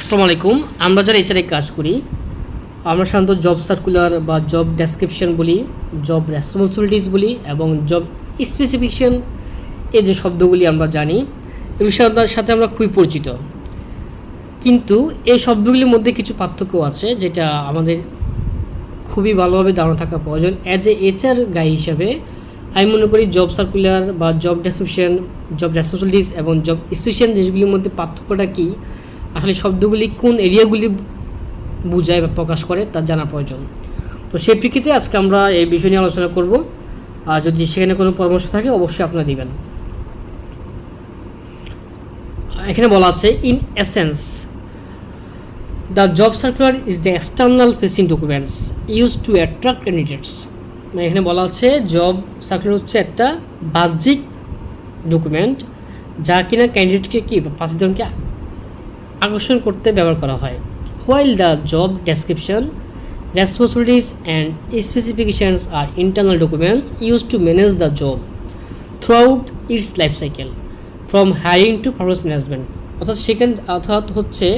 আসসালামু আলাইকুম, আমরা যারা এইচআরে কাজ করি, আমরা সাধারণত জব সার্কুলার বা জব ডেসক্রিপশন বলি জব রেসপন্সিবিলিটিস বলি এবং জব স্পেসিফিকেশন এই যে শব্দগুলি আমরা জানি এই বিষয়টার সাথে আমরা খুবই পরিচিত। কিন্তু এই শব্দগুলির মধ্যে কিছু পার্থক্য আছে যেটা আমাদের খুবই ভালোভাবে ধারণা থাকা প্রয়োজন। অ্যাজ এ এইচআর গাই হিসাবে, আমি মনে করি জব সার্কুলার বা জব ডেসক্রিপশন জব রেসপন্সিবিলিটিস এবং জব স্পেশাল জিনিসগুলির মধ্যে পার্থক্যটা কী আসলে শব্দগুলি কোন এরিয়াগুলি বোঝায় বা প্রকাশ করে তা জানা প্রয়োজন। তো সেই প্রেক্ষিতে আজকে আমরা এই বিষয় নিয়ে আলোচনা করব। আর যদি সেখানে কোনো পরামর্শ থাকে, অবশ্যই আপনারা দিবেন। এখানে বলা আছে in essence the job circular is the external facing documents use to attract candidates মানে এখানে বলা আছে জব সার্কুলার হচ্ছে একটা বাহ্যিক ডকুমেন্ট যা কিনা ক্যান্ডিডেটকে কি প্রার্থীজনকে আকর্ষণ করতে ব্যবহার করা হয়। While the job description responsibilities and specifications are internal documents use to manage the job throughout its life cycle from hiring to performance management অর্থাৎ সেখানে অর্থাৎ হচ্ছে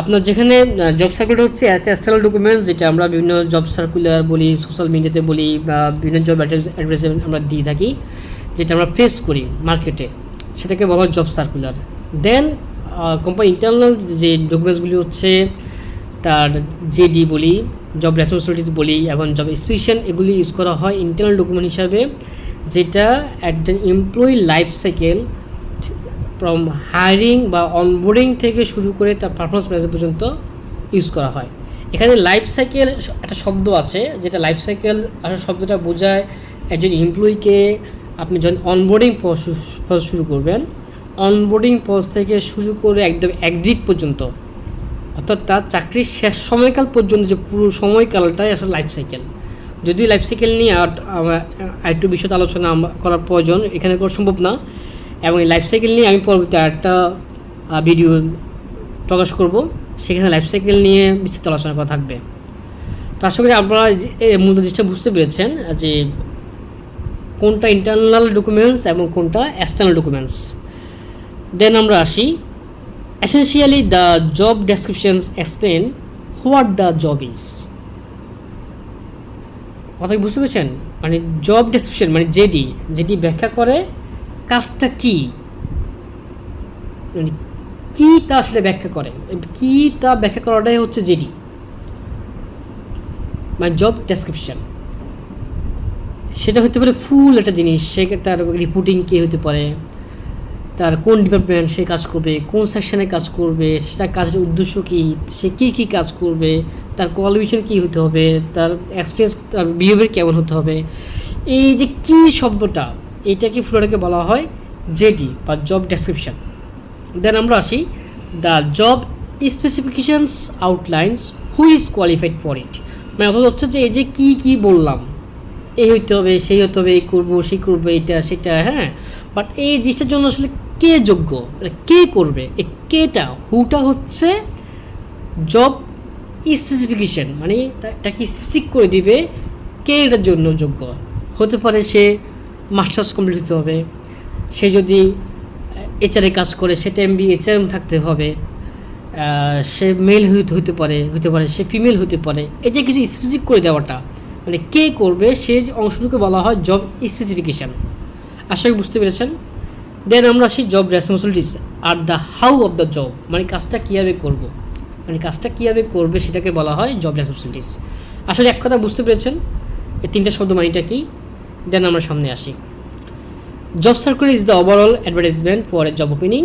আপনার যেখানে জব সার্কুলার হচ্ছে এক্সটার্নাল ডকুমেন্টস যেটা আমরা বিভিন্ন জব সার্কুলার বলি সোশ্যাল মিডিয়াতে বলি, বা বিভিন্ন জব অ্যাডভার্টাইজমেন্ট আমরা দিয়ে থাকি, যেটা আমরা ফেস করি মার্কেটে সেটাকে বলা হয় job circular then company internal যে ডকুমেন্টসগুলি হচ্ছে, তার জেডি বলি জব রেসপন্সিবিলিটিস বলি, এবং জব স্পেশাল এগুলি ইউজ করা হয় ইন্টারনাল ডকুমেন্ট হিসাবে, যেটা at the employee life cycle from hiring বা অনবোর্ডিং থেকে শুরু করে তার পারফরমেন্স ম্যানেজ পর্যন্ত ইউজ করা হয়। এখানে লাইফ সাইকেল একটা শব্দ আছে, যেটা লাইফ সাইকেল আসলে শব্দটা বোঝায় একজন এমপ্লয়িকে আপনি যখন অনবোর্ডিং শুরু করবেন অনবোর্ডিং প্রসেস থেকে শুরু করে একদম একজিট পর্যন্ত। অর্থাৎ তার চাকরির শেষ সময়কাল পর্যন্ত যে পুরো সময়কালটাই আসলে লাইফ সাইকেল যদিও লাইফ সাইকেল নিয়ে আর একটু বিশদ আলোচনা করার প্রয়োজন, এখানে করা সম্ভব না। এবং এই লাইফ সাইকেল নিয়ে আমি পরবর্তী আরেকটা ভিডিও প্রকাশ করব। সেখানে লাইফ সাইকেল নিয়ে বিস্তৃত আলোচনা করা থাকবে। তো আশা করি আপনারা মূল জিনিসটা বুঝতে পেরেছেন, যে কোনটা ইন্টারনাল ডকুমেন্টস এবং কোনটা এক্সটার্নাল ডকুমেন্টস দেন আমরা আসি। Essentially the job descriptions explain what the job is কথা বুঝতে পেরেছেন? মানে জব ডেসক্রিপশন মানে জেডি যেটি ব্যাখ্যা করে কাজটা কি? মানে কি তা আসলে ব্যাখ্যা করে। কি তা ব্যাখ্যা করাটাই হচ্ছে জেডি মানে জব ডেসক্রিপশন সেটা হতে পারে ফুল একটা জিনিস, সে তার রিপোর্টিং কে হতে পারে। তার কোন ডিপার্টমেন্ট সে কাজ করবে, কোন সেকশনে কাজ করবে তার কাজের উদ্দেশ্য কী, সে কী কী কাজ করবে, তার কোয়ালিফিকেশন কী হতে হবে, তার এক্সপিরিয়েন্স তার বিহেভিয়ার কেমন হতে হবে। এই যে কী শব্দটা, এটাকে পুরোটাকে বলা হয় জেডি বা জব ডেসক্রিপশন দেন আমরা আসি the job specifications outlines who is qualified for it মানে অর্থাৎ হচ্ছে যে এই যে কী কী বললাম এই হইতে হবে, সেই হতে হবে, এই করব, সেই করব এটা সেটা হ্যাঁ? বাট এই জিনিসটার জন্য আসলে কে যোগ্য? মানে কে করবে? এই কেটা? হুটা হচ্ছে জব স্পেসিফিকেশন মানে তাকে স্পেসিফিক করে দিবে কে এটার জন্য যোগ্য। হতে পারে সে মাস্টার্স কমপ্লিট হতে হবে, সে যদি এইচআরে কাজ করে সেটা এমবি এইচআরএম থাকতে হবে সে মেল হইতে হতে পারে হতে পারে সে ফিমেল হতে পারে এটা কিছু স্পেসিফিক করে দেওয়াটা মানে কে করবে, সে যে অংশটুকু বলা হয় জব স্পেসিফিকেশান আশা করি বুঝতে পেরেছেন? দেন আমরা আসি job responsibilities are the how of the job মানে কাজটা কীভাবে করব? মানে কাজটা কীভাবে করবে সেটাকে বলা হয় জব রেসপন্সিবিলিটিস আসলে এক কথা বুঝতে পেরেছেন? এই তিনটা শব্দ মানিটা কি? দেন আমরা সামনে আসি। Job circular is the overall advertisement for a job opening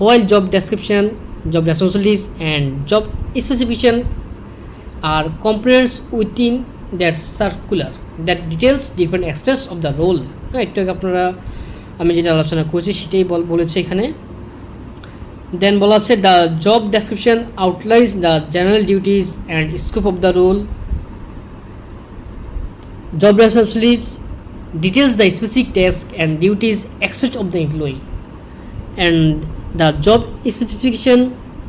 while job description job responsibilities and job specification are components within that circular that details different aspects of the role হ্যাঁ একটু আপনারা আমি যেটা আলোচনা করেছি সেটাই বলেছে এখানে। দেন বলা হচ্ছে the job description outlines the general duties and scope of the role job description is details the specific tasks and duties expect of the employee and the job specification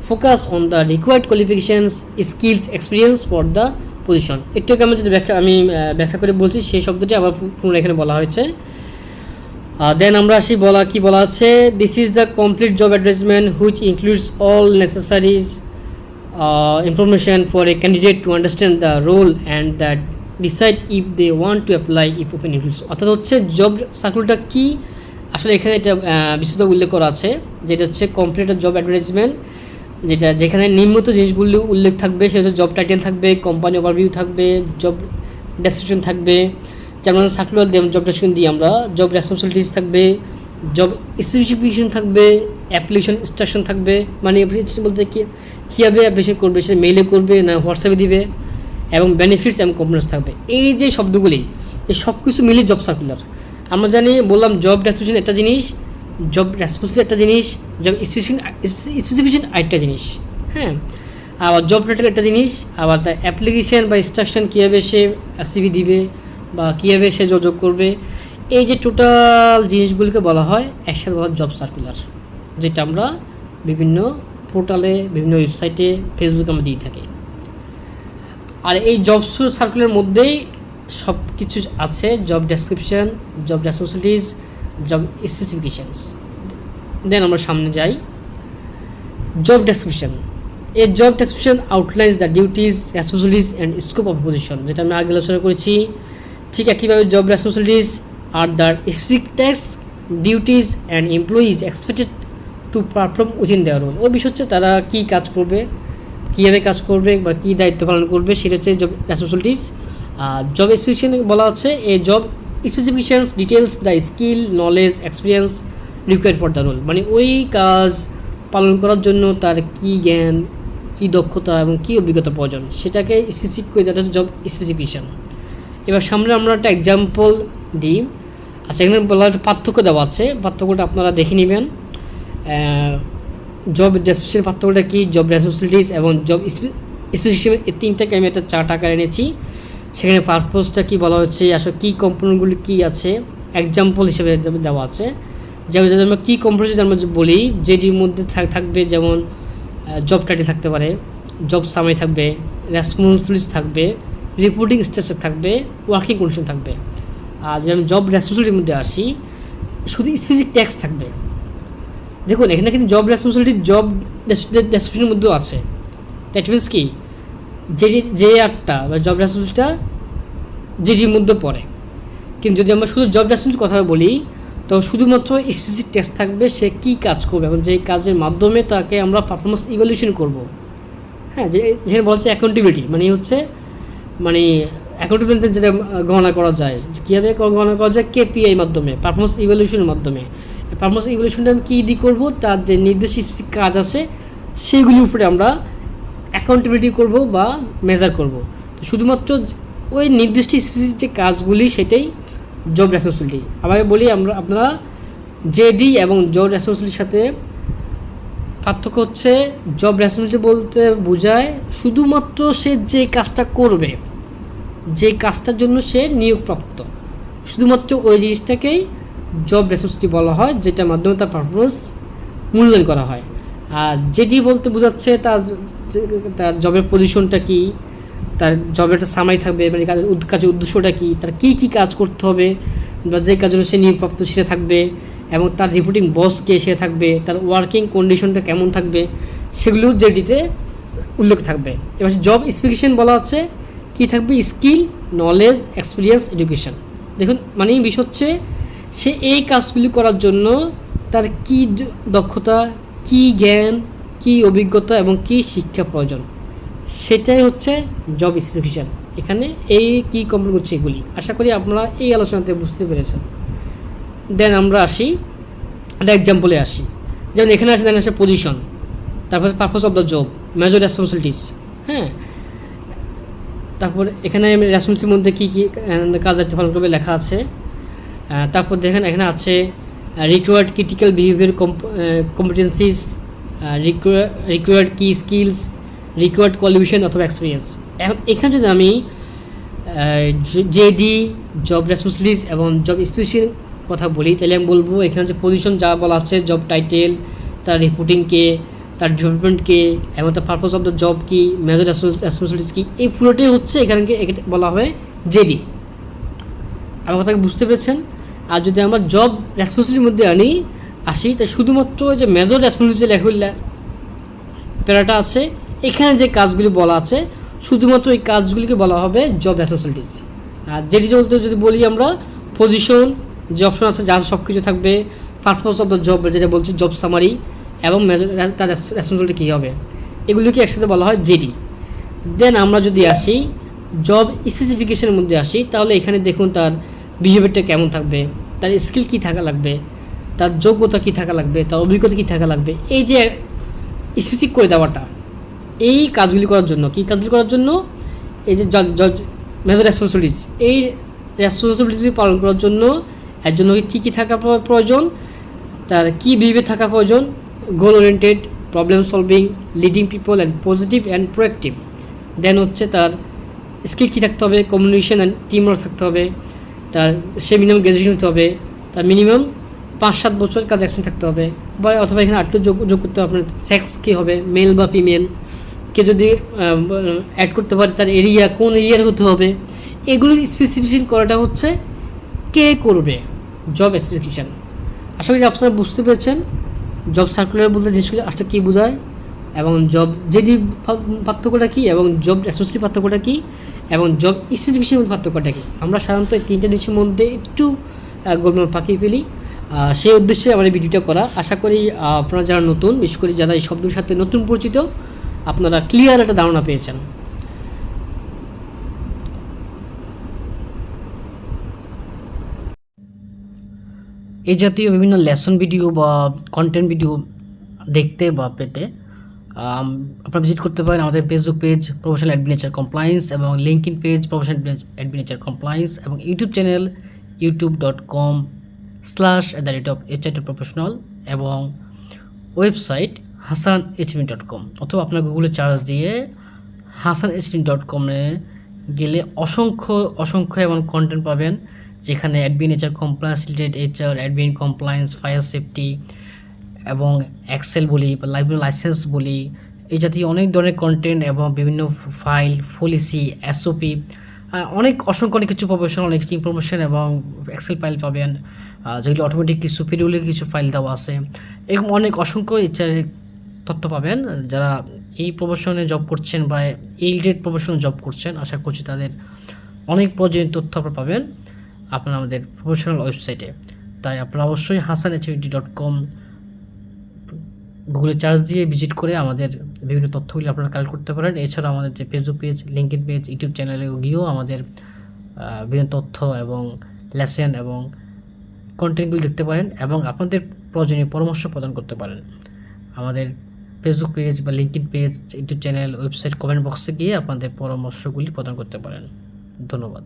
focus on the required qualifications skills experience for the position একটু আমি যদি ব্যাখ্যা আমি ব্যাখ্যা করে বলছি, সেই শব্দটি আবার পুনরায় এখানে বলা হয়েছে। দেন আমরা আসি বলা কি বলা আছে? This is the complete job advertisement which includes all necessaries uh, for a a to understand the role and and decide if they want to apply if open interviews অর্থাৎ হচ্ছে জব সার্কুলটা কি? আসলে এখানে এটা বিশদ উল্লেখ করা আছে যেটা হচ্ছে কমপ্লিট জব অ্যাডভার্টাইজমেন্ট যেটা যেখানে নিম্নত জিনিসগুলো উল্লেখ থাকবে সেটা জব টাইটেল থাকবে কোম্পানি ওভারভিউ থাকবে জব ডেসক্রিপশন থাকবে যেমন সার্কুলার দিয়ে জব ডেসক্রিপশন দিই আমরা জব রেসপন্সিবিলিটিস থাকবে জব স্পেসিফিকেশন থাকবে অ্যাপ্লিকেশন ইনস্ট্রাকশন থাকবে মানে অ্যাপ্লিকেশন বলতে কি, কীভাবে অ্যাপ্লিকেশন করবে, সেটা মেইলে করবে না হোয়াটসঅ্যাপে দিবে, এবং বেনিফিটস এবং কম্পোনেন্টস থাকবে। এই যে শব্দগুলি, এই সব কিছু মিলিয়ে জব সার্কুলার আমরা জানি, বললাম জব ডেসক্রিপশন একটা জিনিস জব রেসপন্সিবিলিটি একটা জিনিস জব স্পেসিফিকেশন স্পেসিফিকেশন আরেকটা জিনিস হ্যাঁ? আবার জব টাইটেল একটা জিনিস, আবার তার অ্যাপ্লিকেশন বা ইনস্ট্রাকশন কীভাবে সে সিভি দিবে বা কীভাবে সে যোগাযোগ করবে, এই যে টোটাল জিনিসগুলোকে বলা হয় একসাথে বলা জব সার্কুলার যেটা আমরা বিভিন্ন পোর্টালে বিভিন্ন ওয়েবসাইটে ফেসবুকে আমরা দিয়ে থাকি। আর এই জব সার্কুলের মধ্যেই সব কিছু আছে job description job responsibilities job specifications then আমরা সামনে যাই। Job description a job description outlines the duties responsibilities and scope of position যেটা আমি আগে আলোচনা করেছি। ঠিক একইভাবে job responsibilities are the specific tasks duties and employees expected to perform within দেওয়ার রোল ওই বিষয় হচ্ছে তারা কী কাজ করবে, কীভাবে কাজ করবে বা কী দায়িত্ব পালন করবে, সেটা হচ্ছে জব রেসপন্সিবিলিটিস আর জব স্পেসিফিকেশন বলা হচ্ছে, a job specifications details the skill knowledge experience required for the role মানে ওই কাজ পালন করার জন্য তার কী জ্ঞান, কী দক্ষতা এবং কী অভিজ্ঞতা প্রয়োজন, সেটাকে স্পেসিফিক করে দেওয়াটা হচ্ছে জব স্পেসিফিকেশান এবার সামনে আমরা একটা এক্সাম্পল দিই। আচ্ছা এখানে বলা একটা পার্থক্য দেওয়া আছে। পার্থক্যটা আপনারা দেখে নেবেন। জব ডেসক্রিপশন পার্থক্যটা কী? জব রেসপন্সিবিলিটিস এবং জব স্পেসিফিকেশন এই তিনটাকে আমি একটা চার্ট আকারে এনেছি। সেখানে পারপোজটা কি বলা হচ্ছে? আসলে কী কম্পোনেন্টগুলি কী আছে? এক্সাম্পল হিসেবে দেওয়া আছে। যেমন যদি আমরা কী কম্পোনেন্ট যদি আমরা বলি, যেটির মধ্যে থাক- থাকবে যেমন জব টাইটেল থাকতে পারে জব সামাই থাকবে রেসপন্সিবিলিটিস থাকবে রিপোর্টিং স্ট্রাকচার থাকবে ওয়ার্কিং কন্ডিশন থাকবে। আর যদি আমি জব রেসপন্সিবিলিটির মধ্যে আসি, শুধু স্পেসিফিক ট্যাক্স থাকবে। দেখুন, এখানে কিন্তু জব রেসপন্সিবিলিটি জব ডেসক্রিপশনের মধ্যেও আছে। দ্যাট মিনস কি? যে, যে- যে একটা বা জব রেসপন্সিবিলিটিটা যে যের মধ্যে পড়ে। কিন্তু যদি আমরা শুধু জব রেসপন্সিবিলিটির কথা বলি, তো শুধুমাত্র স্পেসিফিক টেস্ট থাকবে, সে কী কাজ করবে? এবং যে কাজের মাধ্যমে তাকে আমরা পারফরমেন্স ইভ্যালুয়েশন করব। হ্যাঁ যে, যেখানে বলছে অ্যাকাউন্টেবিলিটি মানে হচ্ছে মানে অ্যাকাউন্টেবিলিটি যেটা গণনা করা যায়, কীভাবে গণনা করা যায়? কেপিআই মাধ্যমে পারফরমেন্স ইভ্যালুয়েশনের মাধ্যমে। পারফরমেন্স ইভ্যালুয়েশনটা আমি কী দিয়ে করব? তার যে নির্দিষ্ট কাজ আছে সেইগুলির উপরে আমরা অ্যাকাউন্টেবিলিটি করব বা মেজার করব। তো শুধুমাত্র ওই নির্দিষ্ট স্পেসিফিক যে কাজগুলি, সেটাই জব রেসপন্সিবিলিটি আবার বলি, আমরা, আপনারা জেডি এবং জব রেসপন্সিবিলিটির সাথে পার্থক্য হচ্ছে জব রেসপন্সিবিলিটি বলতে বোঝায় শুধুমাত্র সে যে কাজটা করবে যে কাজটার জন্য সে নিয়োগপ্রাপ্ত। শুধুমাত্র ওই জিনিসটাকেই জব রেসপন্সিবিলিটি বলা হয়, যেটার মাধ্যমে তার পারফরমেন্স মূল্যায়ন করা হয়। আর যেটি বলতে বোঝাচ্ছে তার তার জবের পজিশনটা কি, তার জবের একটা সামাই থাকবে মানে কাজের উদ্দেশ্যটা কী, তার কী কী কাজ করতে হবে, বা যে কাজের সে নিয়োগপ্রাপ্ত সেটা থাকবে, এবং তার রিপোর্টিং বস কে সে থাকবে, তার ওয়ার্কিং কন্ডিশনটা কেমন থাকবে, সেগুলো যেটিতে উল্লেখ থাকবে। এবার জব স্পেসিফিকেশন বলা হচ্ছে কি থাকবে? স্কিল নলেজ এক্সপিরিয়েন্স এডুকেশন দেখুন মানে বিষয় হচ্ছে, সে এই কাজগুলি করার জন্য তার কি দক্ষতা, কি জ্ঞান, কি অভিজ্ঞতা এবং কি শিক্ষা প্রয়োজন। সেটাই হচ্ছে জব স্পেসিফিকেশন এখানে এই কি কমপ্লিট করছে এগুলি। আশা করি আপনারা এই আলোচনাতে বুঝতে পেরেছেন। দেন আমরা আসি, একটা এক্সাম্পলে আসি। যেমন এখানে আসে দেন আসে পজিশন তারপর purpose of the job major responsibilities হ্যাঁ? তারপর এখানে রেসপন্সিবিলিটির মধ্যে কী কী কাজ পালন করবে লেখা আছে। তারপর দেখেন এখানে আছে required critical behaviour competencies required কি স্কিলস রিকোয়ার্ড কোয়ালিফিকেশন অথবা এক্সপিরিয়েন্স এখন এখানে যদি আমি জেডি জব রেসপন্সিবিলিটিস এবং জব স্পেশাল কথা বলি, তাহলে আমি বলব এখানে যে পজিশন যা বলা আছে জব টাইটেল তার রিপোর্টিংকে তার ডেভেলপমেন্টকে এবং তার পারপাস অফ দ্য জব কি মেজর রেসপন্সিবিলিটিস কি, এই পুরোটাই হচ্ছে এখানে এখানে বলা হবে জেডি আমার কথাকে বুঝতে পেরেছেন? আর যদি আমরা জব রেসপন্সিবিলিটির মধ্যে আনি, আসি তাই শুধুমাত্র যে মেজর রেসপন্সিবিলিটি লেখা প্যারাটা আছে, এখানে যে কাজগুলি বলা আছে, শুধুমাত্র এই কাজগুলিকে বলা হবে জব রেসপন্সিবিলিটিস আর যেটি বলতে যদি বলি আমরা পজিশন যে অপশন আছে, যার সব কিছু থাকবে পারপাস অফ দ্য জব যেটা বলছি জব সামারি এবং তার রেসপন্সিবিলিটি কী হবে? এগুলিকে একসাথে বলা হয় জেডি দেন আমরা যদি আসি জব স্পেসিফিকেশনের মধ্যে আসি, তাহলে এখানে দেখুন তার বিহেভিয়ারটা কেমন থাকবে, তার স্কিল কী থাকা লাগবে, তার যোগ্যতা কী থাকা লাগবে, তার অভিজ্ঞতা কী থাকা লাগবে, এই যে স্পেসিফিক করে দেওয়াটা, এই কাজগুলি করার জন্য, কী কাজগুলি করার জন্য? এই যে মেজর রেসপন্সিবিলিটিস এই রেসপন্সিবিলিটি পালন করার জন্য, এর জন্য কী কী থাকা প্রয়োজন, তার কী বিহেভিয়ার থাকা প্রয়োজন goal oriented problem solving leading people and positive and proactive then হচ্ছে তার স্কিল কী থাকতে হবে কমিউনিকেশন অ্যান্ড টিম ওয়ার্ক থাকতে হবে, তার সে মিনিমাম গ্র্যাজুয়েশন হতে হবে, তার মিনিমাম পাঁচ সাত বছর কাজ এক্সপিরিয়েন্স থাকতে হবে, বা অথবা এখানে আরেকটু যোগ যোগ করতে হবে, আপনার সেক্স কী হবে মেল বা ফিমেল কে যদি অ্যাড করতে পারে, তার এরিয়া কোন এরিয়ার হতে হবে, এগুলো স্পেসিফিকেশন করাটা হচ্ছে কে করবে জব স্পেসিফিকেশান আশা করি আপনারা বুঝতে পেরেছেন। জব সার্কুলার বলতে জিনিসগুলো আসলে কী বোঝায় এবং জব জেডি পার্থক্যটা কী এবং জব রেসপন্সিবিলিটি পার্থক্যটা কী এবং জব স্পেসিফিকেশনের মধ্যে পার্থক্যটা কী? আমরা সাধারণত এই তিনটা জিনিসের মধ্যে একটু গোলমাল পাকিয়ে ফেলি। সেই উদ্দেশ্যে আমার এই ভিডিওটা করা। আশা করি আপনারা যারা নতুন, বিশেষ করে যারা এই শব্দের সাথে নতুন পরিচিত, আপনারা ক্লিয়ার একটা ধারণা পেয়েছেন। এই জাতীয় বিভিন্ন লেসন ভিডিও বা কন্টেন্ট ভিডিও দেখতে বা পেতে আপনারা ভিজিট করতে পারেন আমাদের ফেসবুক পেজ প্রফেশনাল অ্যাডমিনেচার কমপ্লায়েন্স এবং লিঙ্কইন পেজ প্রফেশনাল অ্যাডমিনেচার কমপ্লায়েন্স এবং YouTube channel YouTube dot com slash at the rate of H professional এবং ওয়েবসাইট হাসান এইচমি ডট কম অথবা আপনার গুগলে চার্জ দিয়ে হাসান এইচমি ডট কমে গেলে অসংখ্য অসংখ্য এমন কন্টেন্ট পাবেন। যেখানে admin HR compliance related HR admin compliance fire safety এবং এক্সেল বলি বা লাইব্রেরি লাইসেন্স বলি, এই জাতীয় অনেক ধরনের কন্টেন্ট এবং বিভিন্ন ফাইল পলিসি এসওপি অনেক অসংখ্য অনেক কিছু প্রফেশনাল অনেক কিছু ইনফরমেশন এবং এক্সেল ফাইল পাবেন যেগুলো অটোমেটিক কিছু পিডিউলে কিছু ফাইল দেওয়া আছে। এরকম অনেক অসংখ্য ইচ্ছার তথ্য পাবেন, যারা এই প্রফেশনে জব করছেন বা এই রিলেটেড প্রফেশনে জব করছেন, আশা করছি তাদের অনেক প্রয়োজনীয় তথ্য আপনারা পাবেন। আপনারা আমাদের প্রফেশনাল ওয়েবসাইটে তাই আপনারা অবশ্যই হাসান এইচডি ডট কম গুগলে চার্জ দিয়ে ভিজিট করে আমাদের বিভিন্ন তথ্যগুলি আপনারা কালেক্ট করতে পারেন। এছাড়া আমাদের যে Facebook page linked page YouTube চ্যানেলে গিয়েও আমাদের বিভিন্ন তথ্য এবং লেসেন এবং কন্টেন্টগুলি দেখতে পারেন এবং আপনাদের প্রয়োজনীয় পরামর্শ প্রদান করতে পারেন। আমাদের ফেসবুক পেজ বা linked page YouTube channel website comment বক্সে গিয়ে আপনাদের পরামর্শগুলি প্রদান করতে পারেন। ধন্যবাদ।